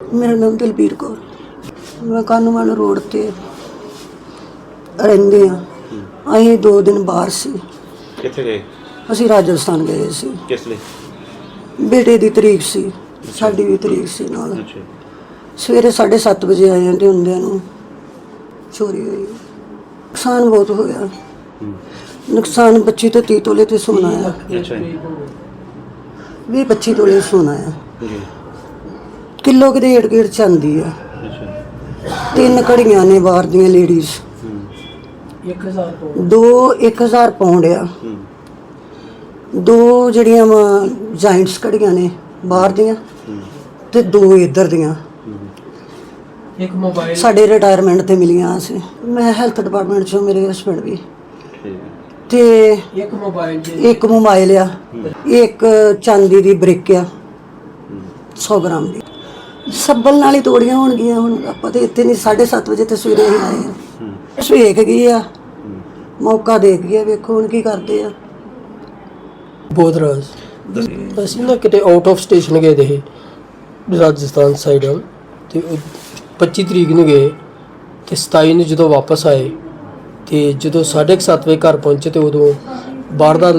ਮੇਰਾ ਨਾਮ ਦਲਬੀਰ ਕੌਰ। ਮੈਂ ਕਾਨੂੰਵਾਨ ਰੋਡ ਤੇ ਰਹਿੰਦੇ ਆ ਅਸੀਂ ਦੋ ਦਿਨ ਬਾਹਰ ਸੀ। ਕਿੱਥੇ ਗਏ? ਅਸੀਂ ਰਾਜਸਥਾਨ ਗਏ ਸੀ। ਕਿਸ ਲਈ? ਬੇਟੇ ਦੀ ਤਰੀਕ ਸੀ। ਸਾਡੀ ਵੀ ਤਰੀਕ ਸੀ ਨਾਲ। ਅੱਛਾ। ਸਵੇਰੇ 7:30 ਵਜੇ ਆਏ ਤੇ ਹੁੰਦਿਆਂ ਨੂੰ ਚੋਰੀ ਹੋਈ। ਨੁਕਸਾਨ ਬਹੁਤ ਹੋਇਆ। ਨੁਕਸਾਨ 25 ਤੋਂ 30 ਤੋਲੇ ਤੇ ਸੋਨਾ ਆ। ਅੱਛਾ ਜੀ। 20 25 ਤੋਲੇ ਸੋਨਾ ਆ। ਜੀ। ਕਿਲੋ ਕਿਤੇ ਏੜ ਗੇੜ ਚਾਂਦੀ ਆ। ਅੱਛਾ। ਤਿੰਨ ਘੜੀਆਂ ਨੇ ਬਾਹਰ ਦੀਆਂ ਲੇਡੀਜ਼ ਹੂੰ। ਦੋ 1000 ਪਾਉਂਡ ਆ। ਹੂੰ। ਦੋ ਜਿਹੜੀਆਂ ਵਾ ਜਾਇੰਟਸ ਘੜੀਆਂ ਨੇ ਬਾਹਰ ਦੀਆਂ ਹੂੰ। ਤੇ ਦੋ ਇੱਧਰ ਦੀਆਂ। ਹੂੰ। ਇੱਕ ਮੋਬਾਈਲ ਸਾਡੇ ਰਿਟਾਇਰਮੈਂਟ ਤੇ ਮਿਲੀਆਂ ਸੀ। ਮੈਂ ਹੈਲਥ ਡਿਪਾਰਟਮੈਂਟ ਚੋਂ ਮੇਰੇ ਹਸਬੰਡ ਵੀ। ਠੀਕ। ਹੈ ਤੇ ਇੱਕ ਮੋਬਾਈਲ ਜੀ। ਇੱਕ ਮੋਬਾਈਲ ਆ। ਇੱਕ ਚਾਂਦੀ ਦੀ ਬ੍ਰਿਕ ਆ। 100 ਗ੍ਰਾਮ ਦੀ। ਸੱਬਲ ਨਾਲ ਹੀ ਤੋੜੀਆਂ ਹੋਣਗੀਆਂ ਹੁਣ। ਆਪਾਂ ਤੇ ਇੱਥੇ ਨਹੀਂ 7:30 ਵਜੇ ਤੇ ਸਵੇਰੇ ਹੀ ਆਏ ਆ। ਹੂੰ। ਵੇਖ ਗਈ ਆ। ਹੂੰ। ਮੌਕਾ ਦੇਖ ਗਿਆ ਵੇਖੋ ਹੁਣ ਕੀ ਕਰਦੇ ਆ। ਬੋਧਰਾਜ ਅਸੀਂ ਨਾ ਕਿਤੇ ਆਊਟ ਆਫ ਸਟੇਸ਼ਨ ਗਏ ਦੇ ਰਾਜਸਥਾਨ ਸਾਈਡ ਤੇ ਉਹ 25 ਤਰੀਕ ਨੂੰ ਗਏ। ਤੇ 27 ਨੂੰ ਜਦੋਂ ਵਾਪਸ ਆਏ ਤੇ ਜਦੋਂ 7:30 ਵਜੇ ਘਰ ਪਹੁੰਚੇ ਤੇ ਉਦੋਂ ਬਾਹਰ ਦਾ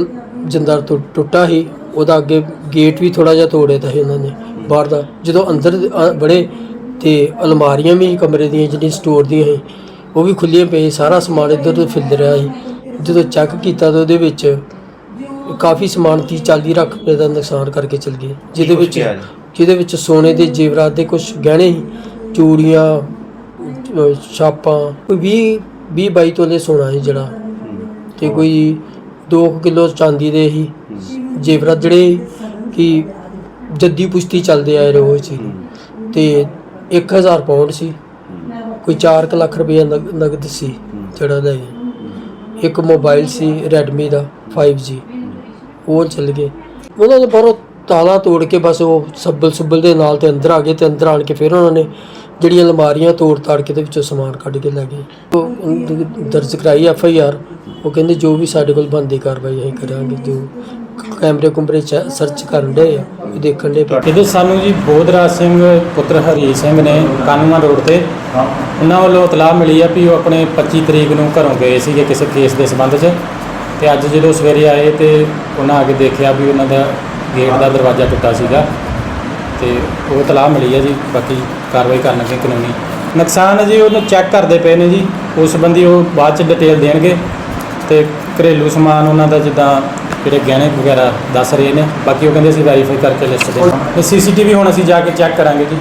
ਜੰਦਰ ਟੁੱਟਾ ਸੀ। ਉਹਦਾ ਅੱਗੇ ਗੇਟ ਵੀ ਥੋੜਾ ਜਿਹਾ ਤੋੜਿਆ ਤਾਂ ਸੀ ਉਹਨਾਂ ਨੇ। ਬਾਹਰ ਦਾ ਜਦੋਂ ਅੰਦਰ ਬੜੇ ਤੇ ਅਲਮਾਰੀਆਂ ਵੀ ਕਮਰੇ ਦੀਆਂ ਜਿਹੜੀਆਂ ਸਟੋਰ ਦੀਆਂ ਸੀ ਉਹ ਵੀ ਖੁੱਲੀਆਂ ਪਈ ਸਾਰਾ ਸਮਾਨ ਇੱਧਰ ਉੱਧਰ ਫਿਰਦ ਰਿਹਾ ਸੀ। ਜਦੋਂ ਚੈੱਕ ਕੀਤਾ ਤਾਂ ਉਹਦੇ ਵਿੱਚ ਕਾਫੀ ਸਮਾਨ 30 40 ਲੱਖ ਰੁਪਏ ਦਾ ਨੁਕਸਾਨ ਕਰਕੇ ਚਲ ਗਏ ਜਿਹਦੇ ਵਿੱਚ? ਜਿਹਦੇ ਵਿੱਚ ਸੋਨੇ ਦੇ ਜੇਵਰਾਤ ਦੇ ਕੁਝ ਗਹਿਣੇ ਸੀ ਚੂੜੀਆਂ ਛਾਪਾਂ ਕੋਈ 20 20 22 ਤੋਲੇ ਸੋਨਾ ਸੀ ਜਿਹੜਾ। ਹੂੰ। ਤੇ ਕੋਈ 2 ਕਿਲੋ ਚਾਂਦੀ ਦੇ ਸੀ ਜੇਵਰਾਤ ਜਿਹੜੇ ਕਿ ਜੱਦੀ ਪੁਸ਼ਤੀ ਚੱਲਦੇ ਆਏ ਰੋਜ਼ ਸੀ ਤੇ 1000 ਪਾਉਂਡ ਸੀ। ਕੋਈ 4 ਲੱਖ ਰੁਪਏ ਨਗ- ਨਗਦ ਸੀ ਜਿਹੜਾ ਲੈ ਗਏ ਇੱਕ ਮੋਬਾਈਲ ਸੀ ਰੈਡਮੀ ਦਾ 5G ਉਹ ਚਲ ਗਏ। ਉਹਨਾਂ ਦੇ ਬਾਹਰੋਂ ਤਾਲਾ ਤੋੜ ਕੇ ਬਸ ਉਹ ਸੱਬਲ ਸੁੱਬਲ ਦੇ ਨਾਲ ਤੇ ਅੰਦਰ ਆ ਗਏ ਤੇ ਅੰਦਰ ਆਣ ਕੇ ਫਿਰ ਉਹਨਾਂ ਨੇ ਜਿਹੜੀਆਂ ਅਲਮਾਰੀਆਂ ਤੋੜ ਤਾੜ ਕੇ ਤੇ ਵਿੱਚੋਂ ਸਮਾਨ ਕੱਢ ਕੇ ਲੈ ਗਏ। ਉਹ ਦਰਜ ਕਰਾਈ ਐਫ ਆਈ ਆਰ। ਉਹ ਕਹਿੰਦੇ ਜੋ ਵੀ ਸਾਡੇ ਕੋਲ ਬੰਦੀ ਕਾਰਵਾਈ ਅਸੀਂ ਕਰਾਂਗੇ ਜੋ ਕੈਮਰੇ ਕੁਮਰੇ ਸਰਚ ਕਰਨ ਦੇ ਦੇਖਣ ਦੇ ਇਹਦੇ ਸਾਨੂੰ ਜੀ ਬੋਧਰਾਜ ਸਿੰਘ, ਪੁੱਤਰ ਹਰੀ ਸਿੰਘ ਨੇ ਕਾਨੂੰਨਾ ਰੋਡ ਤੇ ਉਹਨਾਂ ਵੱਲੋਂ ਇਤਲਾਹ ਮਿਲੀ ਆ ਵੀ ਉਹ ਆਪਣੇ 25 ਤਰੀਕ ਨੂੰ ਘਰੋਂ ਗਏ ਸੀਗੇ ਕਿਸੇ ਕੇਸ ਦੇ ਸੰਬੰਧ 'ਚ। ਤੇ ਅੱਜ ਜਦੋਂ ਸਵੇਰੇ ਆਏ ਤੇ ਉਹਨਾਂ ਆ ਕੇ ਦੇਖਿਆ ਵੀ ਉਹਨਾਂ ਦਾ ਗੇਟ ਦਾ ਦਰਵਾਜ਼ਾ ਟੁੱਟਾ ਸੀਗਾ। ਤੇ ਉਹ ਇਤਲਾਹ ਮਿਲੀ ਆ ਜੀ, ਬਾਕੀ ਕਾਰਵਾਈ ਕਰਨ ਲੱਗੇ ਕਾਨੂੰਨੀ। ਨੁਕਸਾਨ ਜੀ ਉਹਨੂੰ ਚੈੱਕ ਕਰਦੇ ਪਏ ਨੇ ਜੀ, ਉਸ ਸੰਬੰਧੀ ਉਹ ਬਾਅਦ ਚ ਡਿਟੇਲ ਦੇਣਗੇ। ਤੇ ਘਰੇਲੂ ਸਮਾਨ ਉਹਨਾਂ ਦਾ ਜਿੱਦਾਂ ਜਿਹੜੇ ਗਹਿਣੇ ਵਗੈਰਾ ਦੱਸ ਰਹੇ ਨੇ, ਬਾਕੀ ਉਹ ਕਹਿੰਦੇ ਅਸੀਂ ਵੈਰੀਫਾਈ ਕਰਕੇ ਲਿਸਟ ਦੇ ਤੇ ਸੀਸੀਟੀਵੀ ਹੁਣ ਅਸੀਂ ਜਾ ਕੇ ਚੈੱਕ ਕਰਾਂਗੇ ਜੀ।